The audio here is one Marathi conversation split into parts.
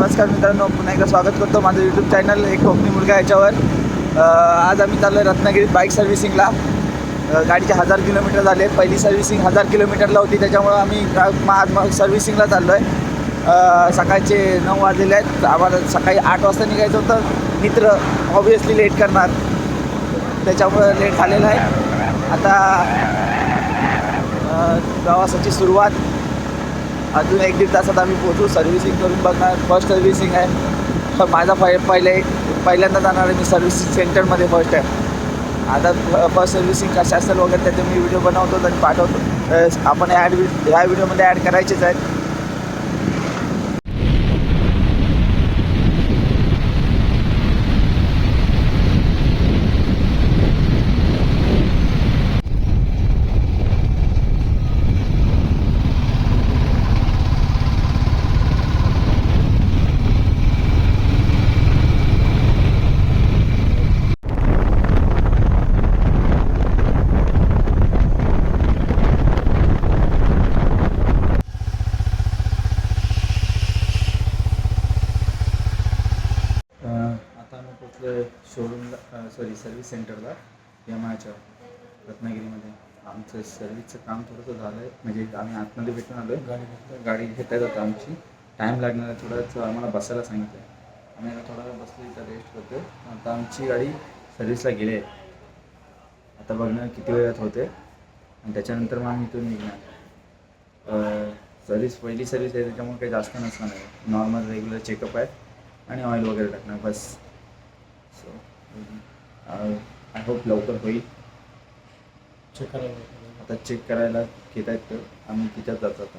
नमस्कार मित्रांनो पुन्हा एकदा स्वागत करतो माझं यूट्यूब चॅनल एक कोकणी मुलगा याच्यावर. आज आम्ही चाललो आहे रत्नागिरीत बाईक सर्व्हिसिंगला गाडीचे हजार किलोमीटर झाले. पहिली सर्व्हिसिंग हजार किलोमीटरला होती त्याच्यामुळं आम्ही आज मग सर्व्हिसिंगला चाललो आहे सकाळचे नऊ वाजलेले आहेत. आम्हाला सकाळी आठ वाजता निघायचं होतं. मित्र ऑब्वियसली लेट करणार. त्याच्यामुळं लेट झालेलं आहे. आता प्रवासाची सुरुवात अजून एक दीड तासात आम्ही पोहोचू. सर्व्हिसिंग करून बघणार. फर्स्ट सर्व्हिसिंग आहे. पण माझा पहि पहिले पहिल्यांदा जाणार आहे मी सर्व्हिसिंग सेंटरमध्ये फर्स्ट आहे. आता फर्स्ट सर्व्हिसिंग कशा असेल वगैरे त्याचे मी व्हिडिओ बनवतो आणि पाठवतो. आपण ॲड ह्या व्हिडिओमध्ये ॲड करायचेच आहेत. शोरूमला सॉरी सर्व्हिस सेंटरला एम आयच्या रत्नागिरीमध्ये. आमचं सर्व्हिसचं काम थोडंसं झालं आहे म्हणजे आम्ही आतमध्ये भेटून आलो आहे गाडी गाडी घेता होतं आमची. टाईम लागणार आहे थोडंच आम्हाला बसायला सांगितलं आहे आम्ही आता थोडा वेळ बसलो इथं रेस्ट करतो आता आमची गाडी सर्व्हिसला गेली आहे. आता बघणार किती वेळात होते. आणि त्याच्यानंतर मग आम्ही इथून निघणार. सर्व्हिस पहिली सर्व्हिस आहे त्याच्यामुळे काही जास्त नसणार आहे. नॉर्मल रेग्युलर चेकअप आहे आणि ऑइल वगैरे टाकणार बस. आय होप लवकर होईल. चेक करायला. आता चेक करायला घेत आहेत तर आम्ही तिच्यात जातो आता.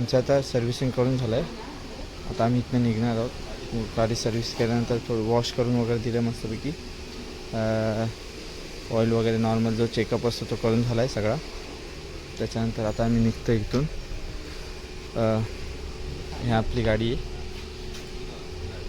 आमचं आता सर्व्हिसिंग करून झालं आहे आता आम्ही इथनं निघणार आहोत. गाडी सर्व्हिस केल्यानंतर थोडं वॉश करून वगैरे दिलं मस्तपैकी. ऑइल वगैरे नॉर्मल जो चेकअप असतो तो करून झाला आहे सगळा. त्याच्यानंतर आता आम्ही निघतो इथून. ही आपली गाडी आहे.